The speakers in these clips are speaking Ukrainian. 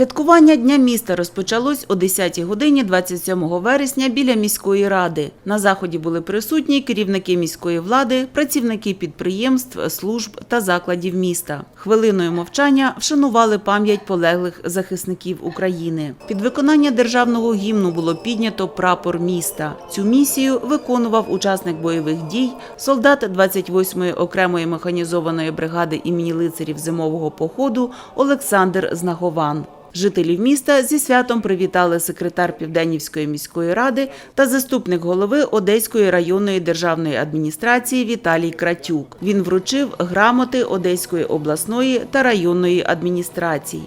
Святкування Дня міста розпочалось о 10 годині 27 вересня біля міської ради. На заході були присутні керівники міської влади, працівники підприємств, служб та закладів міста. Хвилиною мовчання вшанували пам'ять полеглих захисників України. Під виконання державного гімну було піднято прапор міста. Цю місію виконував учасник бойових дій, солдат 28-ї окремої механізованої бригади імені лицарів зимового походу Олександр Знагован. Жителів міста зі святом привітали секретар Південнівської міської ради та заступник голови Одеської районної державної адміністрації Віталій Кратюк. Він вручив грамоти Одеської обласної та районної адміністрацій.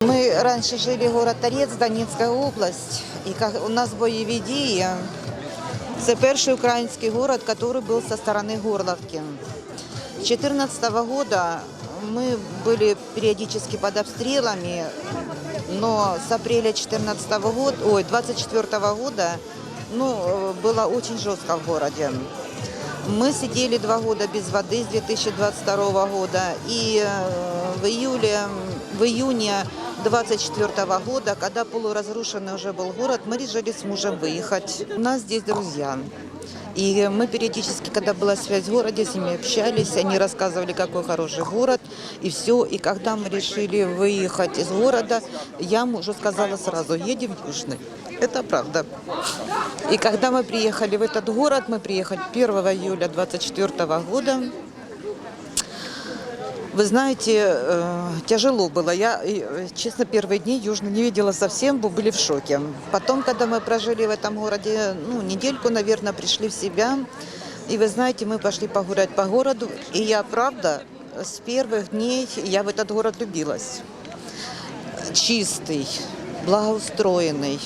Мы раньше жили город Торец, Донецкая область, и как у нас бойові дії. Це перший український город, который был со стороны Горловки. С 2014 года мы были периодически под обстрелами, но с апреля 2014 года, ой, 24 года, ну, э, было очень жестко в городе. Мы сидели два года без воды с 2022 года, и э, в июле, в июне 24 года, когда полуразрушенный уже был город, мы решили с мужем выехать. У нас здесь друзья. И мы периодически, когда была связь в городе, с ними общались, они рассказывали, какой хороший город, и все. И когда мы решили выехать из города, я мужу сказала сразу, едем в Южный. Это правда. И когда мы приехали в этот город, мы приехали 1 июля 24 года, вы знаете, э, тяжело было. Я, э, честно, первые дни Южно не видела совсем, бо- были в шоке. Потом, когда мы прожили в этом городе, ну, недельку, наверное, пришли в себя. И вы знаете, мы пошли погулять по городу. И я, правда, с первых дней я в этот город влюбилась. Чистый, благоустроенный,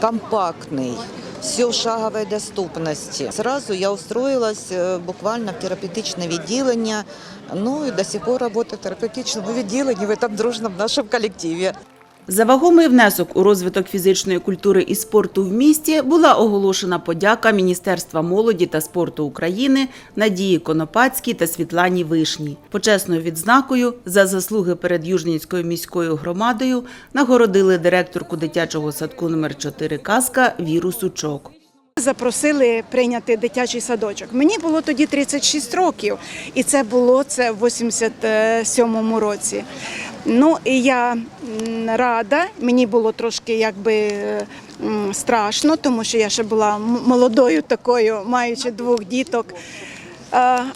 компактный. Все в шаговой доступности. Сразу я устроилась э, буквально в терапевтичное відділення. Ну и до сих пор работаю в терапевтичном відділенні в этом дружном нашем коллективе. За вагомий внесок у розвиток фізичної культури і спорту в місті була оголошена подяка Міністерства молоді та спорту України Надії Конопацькій та Світлані Вишній. Почесною відзнакою за заслуги перед Южнінською міською громадою нагородили директорку дитячого садку номер 4 Казка Віру Сучок. Запросили прийняти дитячий садочок. Мені було тоді 36 років, і це було це в 87-му році. Ну і я рада, мені було трошки якби е, страшно, тому що я ще була молодою такою, маючи двох діток.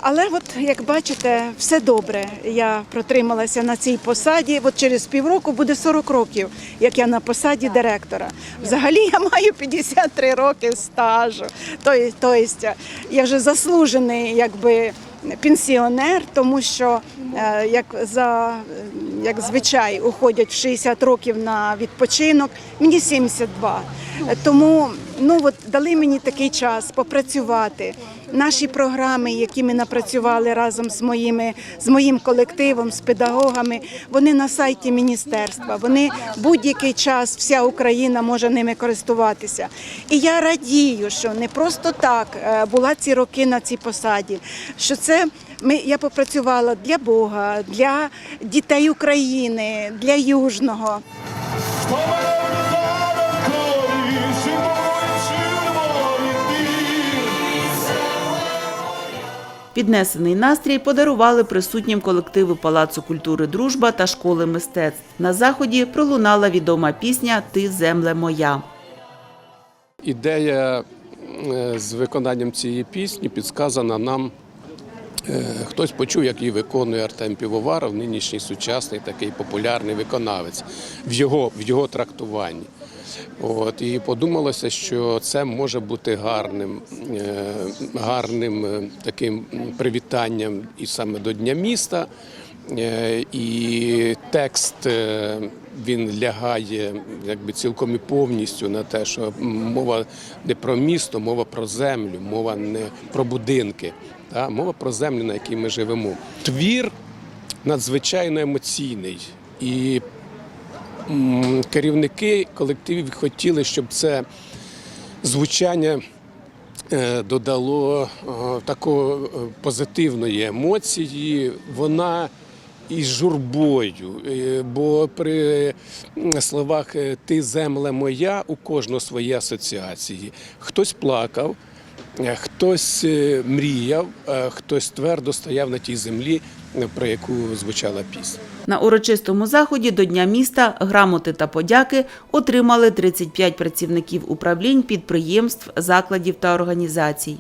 Але от як бачите, все добре. Я протрималася на цій посаді. От через півроку буде 40 років, як я на посаді директора. Взагалі я маю 53 роки стажу. Тобто, тобто я вже заслужений, якби. Пенсіонер, тому що е, як за як звичай уходять в 60 років на відпочинок, мені 72. Е, Тому ну от дали мені такий час попрацювати. Наші програми, які ми напрацювали разом з моїми з моїм колективом, з педагогами, вони на сайті міністерства. Вони будь-який час вся Україна може ними користуватися. І я радію, що не просто так е, була ці роки на цій посаді. Що це ми я попрацювала для Бога, для дітей України, для Южного. Піднесений настрій подарували присутнім колективи Палацу культури Дружба та школи мистецтв. На заході пролунала відома пісня Ти земле моя. Ідея е, з виконанням цієї пісні підсказана нам. Е, Хтось почув, як її виконує Артем Півоваров, нинішній сучасний такий популярний виконавець в його, в його трактуванні. От, і подумалося, що це може бути гарним, е, гарним е, таким привітанням і саме до Дня міста. Е, І текст е, він лягає якби цілком і повністю на те, що мова не про місто, мова про землю, мова не про будинки, та мова про землю, на якій ми живемо. Твір надзвичайно емоційний і керівники колективів хотіли, щоб це звучання е, додало такої позитивної емоції. Вона із журбою, е, бо при словах е, Ти земле моя у кожного свої асоціації. Хтось плакав, е, хтось мріяв, хтось твердо стояв на тій землі, про яку звучала пісня. На урочистому заході до Дня міста грамоти та подяки отримали 35 працівників управлінь, підприємств, закладів та організацій.